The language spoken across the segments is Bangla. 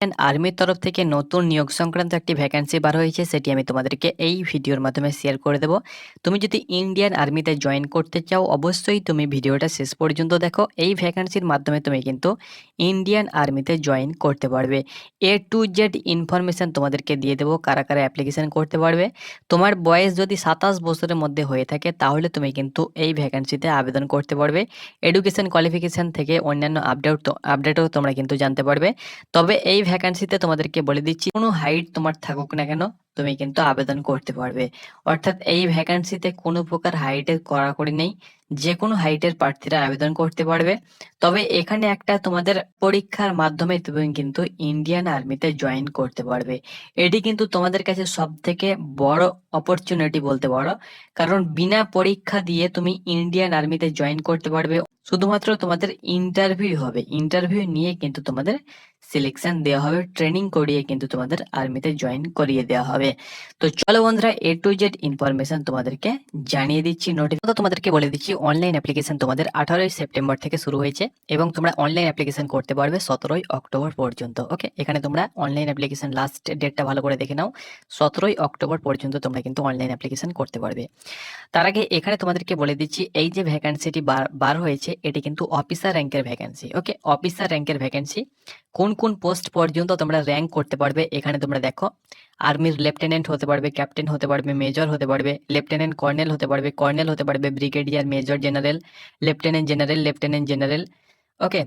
আর্মির তরফ থেকে নতুন নিয়োগ সংক্রান্ত একটি ভ্যাকান্সি বার হয়েছে, সেটি আমি তোমাদেরকে এই ভিডিওর মাধ্যমে শেয়ার করে দেবো। তুমি যদি ইন্ডিয়ান আর্মিতে জয়েন করতে চাও, অবশ্যই তুমি ভিডিওটা শেষ পর্যন্ত দেখো। এই ভ্যাকান্সির মাধ্যমে তুমি কিন্তু ইন্ডিয়ান আর্মিতে জয়েন করতে পারবে। এ টু জেড ইনফরমেশান তোমাদেরকে দিয়ে দেবো, কারা কারা অ্যাপ্লিকেশান করতে পারবে। তোমার বয়স যদি সাতাশ বছরের মধ্যে হয়ে থাকে, তাহলে তুমি কিন্তু এই ভ্যাকান্সিতে আবেদন করতে পারবে। এডুকেশন কোয়ালিফিকেশান থেকে অন্যান্য আপডেট আপডেটও তোমরা কিন্তু জানতে পারবে। তবে এই ভ্যাকান্সিতে তোমাদেরকে বলে দিচ্ছি, কোনো হাইট তোমার থাকুক না কেন, তুমি কিন্তু আবেদন করতে পারবে। অর্থাৎ এই ভ্যাকান্সিতে কোনো প্রকার হাইটের কড়াকড়ি নেই যে কোনো হাইটের প্রার্থীরা আবেদন করতে পারবে। তবে এখানে একটা তোমাদের পরীক্ষার মাধ্যমে তুমি কিন্তু ইন্ডিয়ান আর্মিতে জয়েন করতে পারবে। এটি কিন্তু তোমাদের কাছে সব থেকে বড় অপরচুনিটি বলতে পারো, কারণ বিনা পরীক্ষা দিয়ে তুমি ইন্ডিয়ান আর্মিতে জয়েন করতে পারবে। শুধুমাত্র তোমাদের ইন্টারভিউ হবে। ইন্টারভিউ নিয়ে কিন্তু তোমাদের সিলেকশন দেওয়া হবে ট্রেনিং করিয়ে কিন্তু তোমাদের আর্মিতে জয়েন করিয়ে দেওয়া হবে। তো চলো বন্ধুরা এ টু জেড ইনফরমেশন তোমাদেরকে জানিয়ে দিচ্ছি। নোটিফিকেশন তোমাদেরকে বলে দিচ্ছি অনলাইন অ্যাপ্লিকেশন তোমাদের আঠারোই সেপ্টেম্বর থেকে শুরু হয়েছে এবং তোমরা অনলাইন অ্যাপ্লিকেশন করতে পারবে সতেরোই অক্টোবর পর্যন্ত ওকে এখানে তোমরা অনলাইন অ্যাপ্লিকেশন লাস্ট ডেটটা ভালো করে দেখে নাও। সতেরোই অক্টোবর পর্যন্ত তোমরা কিন্তু অনলাইন অ্যাপ্লিকেশন করতে পারবে। তার আগে এখানে তোমাদেরকে বলে দিচ্ছি, এই যে ভ্যাকান্সিটি বার বার হয়েছে, এটি কিন্তু অফিসার র্যাঙ্কের ভ্যাকান্সি ওকে অফিসার র্যাঙ্কের ভ্যাকান্সি কোন কোন কোন পোস্ট পর্যন্ত তোমরা র্যাঙ্ক করতে পারবে, এখানে তোমরা দেখো। আর্মির লেফটেন্যান্ট হতে পারবে ক্যাপ্টেন হতে পারবে মেজর হতে পারবে লেফটেন্যান্ট কর্নেল হতে পারবে কর্নেল হতে পারবে brigadier major general lieutenant general lieutenant general okay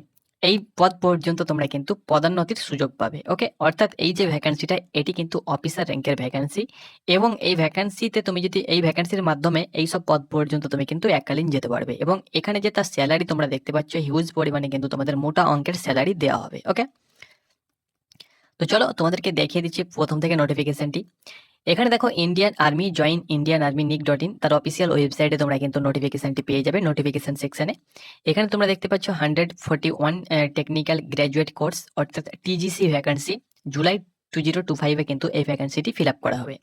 এই পদ পর্যন্ত তোমরা কিন্তু পদোন্নতির সুযোগ পাবে ওকে অর্থাৎ এই যে ভ্যাকান্সিটা এটি কিন্তু অফিসার র্যাঙ্কের ভ্যাকান্সি এবং এই ভ্যাকান্সিতে তুমি যদি এই ভ্যাকান্সির মাধ্যমে এই সব পদ পর্যন্ত তুমি কিন্তু এককালীন যেতে পারবে এবং এখানে যে তার স্যালারি তোমরা দেখতে পাচ্ছ হিউজ পরিমাণে কিন্তু তোমাদের মোটা অঙ্কের স্যালারি দেওয়া হবে ওকে তো চলো তোমাদেরকে দেখিয়ে দিচ্ছি প্রথম থেকে নোটিফিকেশনটি এখানে দেখো Indian army join Indian army nic dot in তার অফিসিয়াল ওয়েবসাইটে তোমরা কিন্তু নোটিফিকেশনটি পেয়ে যাবে নোটিফিকেশন সেকশনে এখানে তোমরা দেখতে পাচ্ছ hundred forty one technical graduate course অর্থাৎ TGC vacancy July two zero two ফাইভে কিন্তু এই ভ্যাকান্সিটি ফিল আপ করা হবে।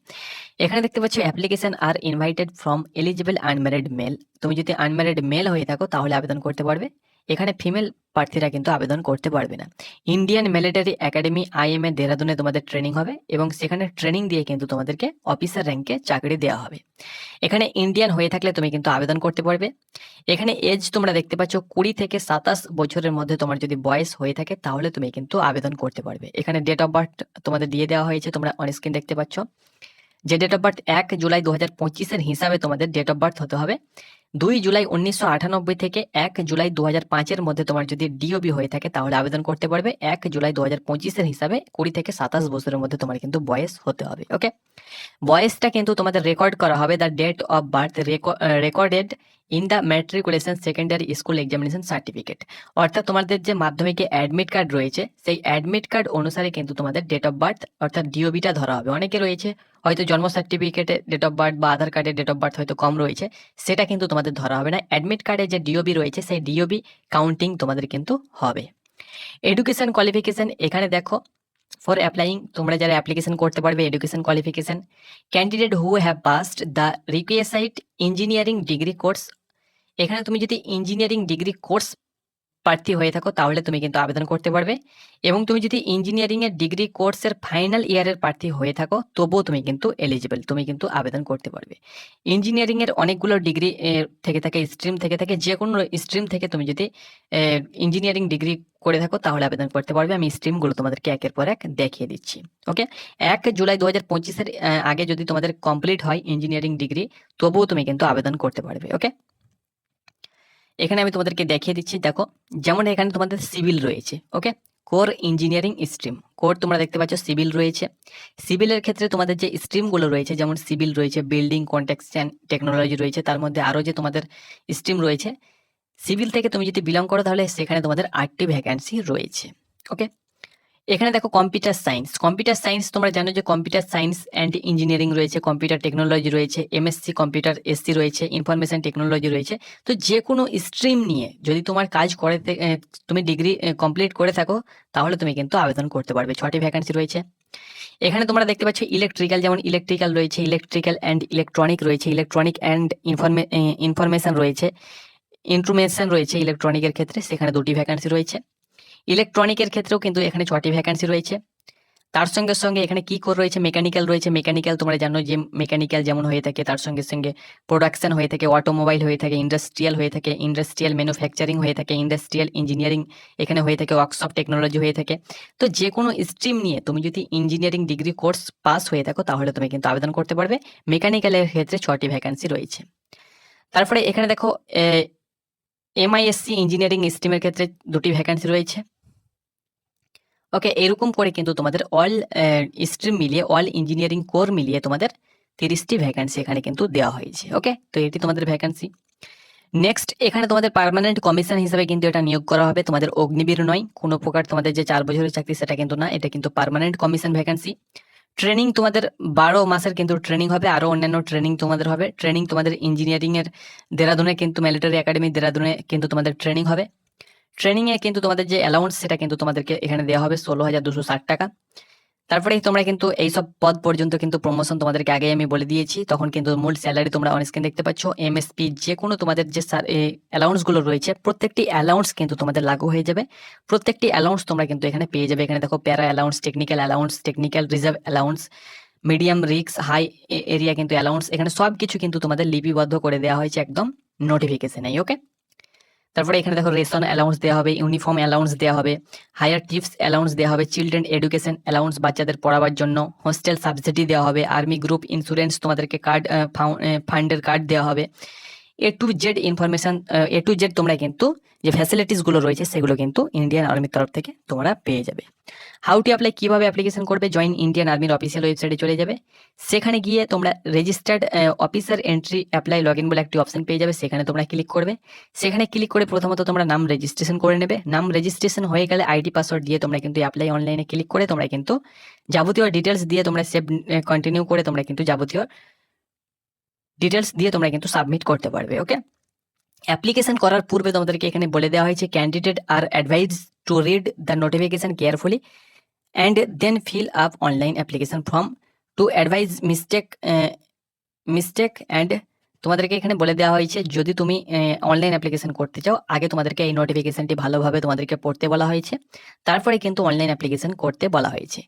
এখানে দেখতে পাচ্ছ application are invited from eligible unmarried male তুমি যদি আনম্যারিড মেল হয়ে থাকো, তাহলে আবেদন করতে পারবে। এখানে ফিমেল প্রার্থীরা কিন্তু আবেদন করতে পারবে না। ইন্ডিয়ান মিলিটারি একাডেমি আইএমএ দেহরাদুনে তোমাদের ট্রেনিং হবে এবং সেখানে ট্রেনিং দিয়ে কিন্তু তোমাদেরকে অফিসার র্যাঙ্কে চাকরি দেওয়া হবে। এখানে ইন্ডিয়ান হয়ে থাকলে তুমি কিন্তু আবেদন করতে পারবে। এখানে এজ তোমরা দেখতে পাচ্ছ কুড়ি থেকে সাতাশ বছরের মধ্যে তোমার যদি বয়স হয়ে থাকে তাহলে তুমি কিন্তু আবেদন করতে পারবে। এখানে ডেট অফ বার্থ তোমাদের দিয়ে দেওয়া হয়েছে, তোমরা অনস্ক্রিন দেখতে পাচ্ছ। যে ডেট অফ বার্থ এক জুলাই দু হাজার পঁচিশের হিসাবে তোমাদের ডেট অফ বার্থ হতে হবে। দুই জুলাই উনিশশো আটানব্বই থেকে এক জুলাই দু হাজার পাঁচের মধ্যে তোমার যদি ডিওবি হয়ে থাকে তাহলে আবেদন করতে পারবে। এক জুলাই দু হাজার পঁচিশের হিসাবে কুড়ি থেকে সাতাশ বছরের মধ্যে তোমার কিন্তু বয়স হতে হবে ওকে বয়সটা কিন্তু তোমাদের রেকর্ড করা হবে। The date of birth recorded in the matriculation secondary school examination certificate অর্থাৎ তোমাদের যে মাধ্যমিকে অ্যাডমিট কার্ড রয়েছে, সেই অ্যাডমিট কার্ড অনুসারে কিন্তু তোমাদের ডেট অফ বার্থ অর্থাৎ ডিওবিটা ধরা হবে। অনেকে রয়েছে হয়তো জন্ম সার্টিফিকেটে ডেট অফ বার্থ বা আধার কার্ডের ডেট অফ বার্থ হয়তো কম রয়েছে, সেটা কিন্তু তোমাদের ধরা হবে না। অ্যাডমিট কার্ডে যে ডিওবি রয়েছে, সেই ডিওবি কাউন্টিং তোমাদের কিন্তু হবে। এডুকেশন কোয়ালিফিকেশন এখানে দেখো ফর অ্যাপ্লাইং তোমরা যারা অ্যাপ্লিকেশন করতে পারবে education qualification candidate who have passed the requisite engineering degree course এখানে তুমি যদি ইঞ্জিনিয়ারিং ডিগ্রি কোর্স প্রার্থী হয়ে থাকো, তাহলে তুমি কিন্তু আবেদন করতে পারবে। এবং তুমি যদি ইঞ্জিনিয়ারিং এর ডিগ্রি কোর্সের ফাইনাল ইয়ারের প্রার্থী হয়ে থাকো, তবুও তুমি কিন্তু এলিজিবল তুমি কিন্তু আবেদন করতে পারবে। ইঞ্জিনিয়ারিং এর অনেকগুলো ডিগ্রি থেকে থাকে স্ট্রিম থেকে থাকে যে কোনো স্ট্রিম থেকে তুমি যদি ইঞ্জিনিয়ারিং ডিগ্রি করে থাকো, তাহলে আবেদন করতে পারবে। আমি স্ট্রিমগুলো তোমাদেরকে একের পর এক দেখিয়ে দিচ্ছি ওকে এক জুলাই দু হাজার পঁচিশের আগে যদি তোমাদের কমপ্লিট হয় ইঞ্জিনিয়ারিং ডিগ্রি তবুও তুমি কিন্তু আবেদন করতে পারবে ওকে এখানে আমি তোমাদেরকে দেখিয়ে দিচ্ছি, দেখো, যেমন এখানে তোমাদের সিভিল রয়েছে, okay? Core engineering stream core তোমরা দেখতে পাচ্ছ সিভিল রয়েছে। সিভিলের ক্ষেত্রে তোমাদের যে স্ট্রিমগুলো রয়েছে, যেমন সিভিল রয়েছে বিল্ডিং কন্ট্রাকশন টেকনোলজি রয়েছে, তার মধ্যে আরও যে তোমাদের স্ট্রিম রয়েছে, সিভিল থেকে তুমি যদি বিলং করো, তাহলে সেখানে তোমাদের আটটি ভ্যাকান্সি রয়েছে, ওকে? এখানে দেখো কম্পিউটার সায়েন্স কম্পিউটার সায়েন্স তোমরা জানো যে কম্পিউটার সায়েন্স অ্যান্ড ইঞ্জিনিয়ারিং রয়েছে কম্পিউটার টেকনোলজি রয়েছে এমএসসি কম্পিউটার এসসি রয়েছে ইনফরমেশন টেকনোলজি রয়েছে। তো যে কোনো স্ট্রিম নিয়ে যদি তোমার কাজ করে তুমি ডিগ্রি কমপ্লিট করে থাকো, তাহলে তুমি কিন্তু আবেদন করতে পারবে। ছটি ভ্যাকান্সি রয়েছে। এখানে তোমরা দেখতে পাচ্ছ ইলেকট্রিক্যাল যেমন ইলেকট্রিক্যাল রয়েছে ইলেকট্রিক্যাল অ্যান্ড ইলেকট্রনিক রয়েছে ইলেকট্রনিক অ্যান্ড ইনফরমেশন রয়েছে ইনফরমেশন রয়েছে ইলেকট্রনিকের ক্ষেত্রে, সেখানে দুটি ভ্যাকান্সি রয়েছে। ইলেকট্রনিকের ক্ষেত্রেও কিন্তু এখানে ছটি ভ্যাকান্সি রয়েছে। তার সঙ্গে সঙ্গে এখানে কি করে রয়েছে? মেকানিক্যাল রয়েছে। মেকানিক্যাল তোমরা জানো যে মেকানিক্যাল যেমন হয়ে থাকে, তার সঙ্গে সঙ্গে প্রোডাকশন হয়ে থাকে অটোমোবাইল হয়ে থাকে ইন্ডাস্ট্রিয়াল হয়ে থাকে ইন্ডাস্ট্রিয়াল ম্যানুফ্যাকচারিং হয়ে থাকে ইন্ডাস্ট্রিয়াল ইঞ্জিনিয়ারিং এখানে হয়ে থাকে ওয়ার্কশপ টেকনোলজি হয়ে থাকে। তো যে কোনো স্ট্রিম নিয়ে তুমি যদি ইঞ্জিনিয়ারিং ডিগ্রি কোর্স পাস হয়ে থাকো, তাহলে তুমি কিন্তু আবেদন করতে পারবে। মেকানিক্যালের ক্ষেত্রে ছটি ভ্যাকান্সি রয়েছে। তারপরে এখানে দেখো এমআইএসসি ইঞ্জিনিয়ারিং স্ট্রিমের ক্ষেত্রে দুটি ভ্যাকান্সি রয়েছে। ওকে এরকম করে কিন্তু তোমাদের অল স্ট্রিম মিলিয়ে অল ইঞ্জিনিয়ারিং কোর মিলিয়ে তোমাদের তিরিশটি ভ্যাকান্সি এখানে কিন্তু দেওয়া হয়েছে ওকে তো এটি তোমাদের ভ্যাকান্সি নেক্সট এখানে তোমাদের পার্মানেন্ট কমিশন হিসেবে কিন্তু এটা নিয়োগ করা হবে, তোমাদের অগ্নিবীর নয় কোনো প্রকার তোমাদের যে চার বছরের চাকরি সেটা কিন্তু না, এটা কিন্তু পার্মানেন্ট কমিশন ভ্যাকান্সি ট্রেনিং তোমাদের বারো মাসের কিন্তু ট্রেনিং হবে, আরও অন্যান্য ট্রেনিং তোমাদের হবে। ট্রেনিং তোমাদের ইঞ্জিনিয়ারিংয়ের দেরাদুনে কিন্তু মিলিটারি একাডেমি দেরাদুনে কিন্তু তোমাদের ট্রেনিং হবে। ট্রেনিং এ কিন্তু তোমাদের যে অ্যালাউন্স সেটা কিন্তু তোমাদেরকে এখানে দেওয়া হবে ষোলো হাজার দুশো ষাট টাকা। তারপরে তোমরা কিন্তু এইসব পদ পর্যন্ত কিন্তু প্রমোশন তোমাদেরকে আগে আমি বলে দিয়েছি। তখন কিন্তু মূল স্যালারি তোমরা অন স্ক্রিন দেখতে পাচ্ছ। এমএসপি যে কোনো তোমাদের যে অ্যালাউন্সগুলো রয়েছে, প্রত্যেকটি অ্যালাউন্স কিন্তু তোমাদের লাগু হয়ে যাবে। প্রত্যেকটি অ্যালাউন্স তোমরা কিন্তু এখানে পেয়ে যাবে। এখানে দেখো para allowance technical allowance technical reserve allowance medium রিক্স হাই এরিয়া কিন্তু অ্যালাউন্স এখানে সব কিছু কিন্তু তোমাদের লিপিবদ্ধ করে দেওয়া হয়েছে একদম নোটিফিকেশনে ওকে তারপরে এখানে দেখো রেশন অ্যালাউন্স দেওয়া হবে ইউনিফর্ম অ্যালাউন্স দেওয়া হবে হায়ার টিপস অ্যালাউন্স দেওয়া হবে চিলড্রেন এডুকেশন অ্যালাউন্স বাচ্চাদের পড়াবার জন্য হোস্টেল সাবসিডি দেওয়া হবে আর্মি গ্রুপ ইন্স্যুরেন্স তোমাদেরকে কার্ড ফান্ডের কার্ড দেওয়া হবে। A to Z information A to Z তোমরা কিন্তু যে ফ্যাসিলিটিসগুলো রয়েছে সেগুলো কিন্তু ইন্ডিয়ান আর্মির তরফ থেকে তোমরা পেয়ে যাবে। হাউ টু অ্যাপ্লাই কীভাবে অ্যাপ্লিকেশন করবে জয়েন ইন্ডিয়ান আর্মির অফিসিয়াল ওয়েবসাইটে চলে যাবে। সেখানে গিয়ে তোমরা registered officer entry apply log in বলে একটি অপশন পেয়ে যাবে, সেখানে তোমরা ক্লিক করবে। সেখানে ক্লিক করে প্রথমত তোমরা নাম রেজিস্ট্রেশন করে নেবে। নাম রেজিস্ট্রেশন হয়ে গেলে আইডি পাসওয়ার্ড দিয়ে তোমরা কিন্তু অ্যাপ্লাই অনলাইনে ক্লিক করে তোমরা কিন্তু যাবতীয় ডিটেলস দিয়ে তোমরা সেভ কন্টিনিউ করে তোমরা কিন্তু যাবতীয় ডিটেলস দিয়ে তোমরা কিন্তু সাবমিট করতে পারবে ওকে অ্যাপ্লিকেশন করার পূর্বে তোমাদেরকে এখানে বলে দেওয়া হয়েছে candidate are advise to read the notification carefully and then fill up online application form to advise mistake mistake and তোমাদেরকে এখানে বলে দেওয়া হয়েছে, যদি তুমি অনলাইন অ্যাপ্লিকেশন করতে চাও, আগে তোমাদেরকে এই নোটিফিকেশনটি ভালোভাবে তোমাদেরকে পড়তে বলা হয়েছে, তারপরে কিন্তু অনলাইন অ্যাপ্লিকেশন করতে বলা হয়েছে।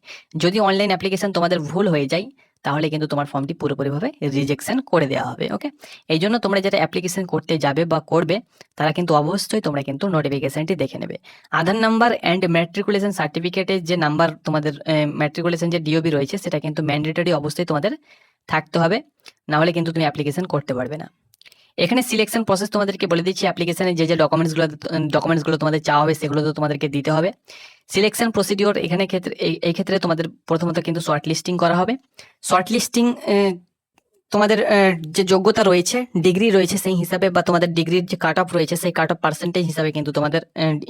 যদি অনলাইন অ্যাপ্লিকেশন তোমাদের ভুল হয়ে যায় তাহলে কিন্তু তোমার ফর্মটি পুরোপুরিভাবে রিজেকশন করে দেওয়া হবে ওকে এই জন্য তোমরা যেটা অ্যাপ্লিকেশন করতে যাবে বা করবে তারা কিন্তু অবশ্যই তোমরা কিন্তু নোটিফিকেশনটি দেখে নেবে। আধার নাম্বার অ্যান্ড ম্যাট্রিকুলেশন সার্টিফিকেটের যে নাম্বার তোমাদের ম্যাট্রিকুলেশন যে ডিওবি রয়েছে সেটা কিন্তু ম্যান্ডেটরি অবশ্যই তোমাদের থাকতে হবে না হলে কিন্তু তুমি অ্যাপ্লিকেশন করতে পারবে না। এখানে সিলেকশন প্রসেস তোমাদেরকে বলে দিচ্ছি অ্যাপ্লিকেশনে যে যে ডকুমেন্টসগুলো ডকুমেন্টসগুলো তোমাদের চাওয়া হবে, সেগুলো তো তোমাদেরকে দিতে হবে। সিলেকশন প্রসিডিওর এখানে ক্ষেত্রে, এই ক্ষেত্রে তোমাদের প্রথমত কিন্তু শর্ট লিস্টিং করা হবে। শর্ট লিস্টিং তোমাদের যে যোগ্যতা রয়েছে ডিগ্রি রয়েছে সেই হিসাবে বা তোমাদের ডিগ্রির যে কাট অফ রয়েছে সেই কাট অফ পার্সেন্টেজ হিসাবে কিন্তু তোমাদের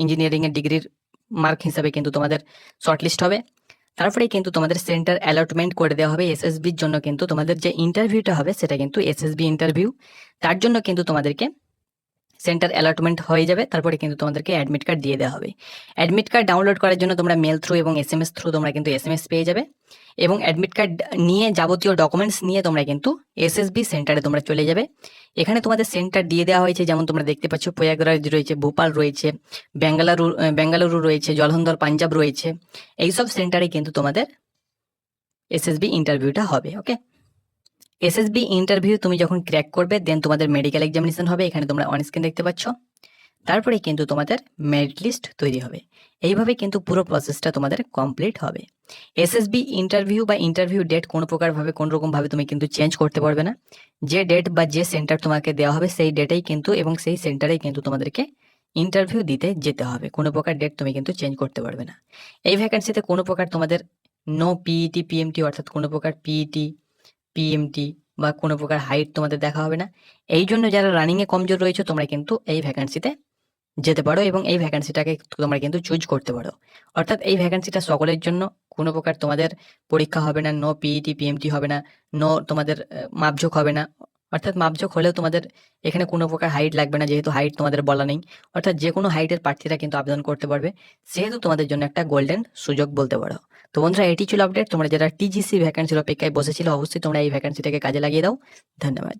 ইঞ্জিনিয়ারিংয়ের ডিগ্রির মার্ক হিসাবে কিন্তু তোমাদের শর্ট লিস্ট হবে। তারপরে কিন্তু তোমাদের সেন্টার অ্যালটমেন্ট করে দেওয়া হবে এসএসবির জন্য কিন্তু তোমাদের যে ইন্টারভিউটা হবে সেটা কিন্তু এসএসবি ইন্টারভিউ তার জন্য কিন্তু তোমাদেরকে সেন্টার অ্যালটমেন্ট হয়ে যাবে, তারপরে কিন্তু তোমাদেরকে অ্যাডমিট কার্ড দিয়ে দেওয়া হবে। অ্যাডমিট কার্ড ডাউনলোড করার জন্য তোমরা মেল থ্রু এবং এস এম এস থ্রু তোমরা কিন্তু এস এম এস পেয়ে যাবে। এবং অ্যাডমিট কার্ড নিয়ে যাবতীয় ডকুমেন্টস নিয়ে তোমরা কিন্তু এসএসবি সেন্টারে তোমরা চলে যাবে। এখানে তোমাদের সেন্টার দিয়ে দেওয়া হয়েছে, যেমন তোমরা দেখতে পাচ্ছ, প্রয়াগরাজ রয়েছে, ভোপাল রয়েছে বেঙ্গালুরু বেঙ্গালুরু রয়েছে, জলন্ধর, পাঞ্জাব রয়েছে। এইসব সেন্টারে কিন্তু তোমাদের এসএসবি ইন্টারভিউটা হবে ওকে এসএসবি ইন্টারভিউ তুমি যখন ক্র্যাক করবে দেন তোমাদের মেডিকেল এক্সামিনেশন হবে, এখানে তোমরা অন স্ক্রিন দেখতে পাচ্ছ। তারপরে কিন্তু তোমাদের মেরিট লিস্ট তৈরি হবে। এইভাবে কিন্তু পুরো প্রসেসটা তোমাদের কমপ্লিট হবে। এসএসবি ইন্টারভিউ বা ইন্টারভিউ ডেট কোনো প্রকারভাবে, কোনো রকমভাবে তুমি কিন্তু চেঞ্জ করতে পারবে না। যে ডেট বা যে সেন্টার তোমাকে দেওয়া হবে, সেই ডেটেই কিন্তু এবং সেই সেন্টারেই কিন্তু তোমাদেরকে ইন্টারভিউ দিতে যেতে হবে। কোনো প্রকার ডেট তুমি কিন্তু চেঞ্জ করতে পারবে না। এই ভ্যাকেন্সিতে কোনো প্রকার তোমাদের নো পিইটি পিএমটি অর্থাৎ কোনো প্রকার পিইটি পিএমটি বা কোনো প্রকার হাইট তোমাদের দেখা হবে না। এই জন্য যারা রানিংয়ে কমজোর রয়েছে, তোমরা কিন্তু এই ভ্যাকান্সিতে যেতে পারো এবং এই ভ্যাকেন্সিটাকে তোমরা কিন্তু চুজ করতে পারো। অর্থাৎ এই ভ্যাকেন্সিটা সকলের জন্য, কোনো প্রকার তোমাদের পরীক্ষা হবে না নো পিইটি পিএমটি হবে না নো তোমাদের মাপঝোক হবে না। অর্থাৎ মাপঝোক হলেও তোমাদের এখানে কোনো প্রকার হাইট লাগবে না, যেহেতু হাইট তোমাদের বলা নেই। অর্থাৎ যে কোনো হাইটের প্রার্থীরা কিন্তু আবেদন করতে পারবে। সেহেতু তোমাদের জন্য একটা গোল্ডেন সুযোগ বলতে পারো। তো বন্ধুরা, এটি ছিল আপডেট তোমরা যারা টিজিসি ভ্যাকান্সির অপেক্ষায় বসেছিল, অবশ্যই তোমরা এই ভ্যাকেন্সিটাকে কাজে লাগিয়ে দাও। ধন্যবাদ।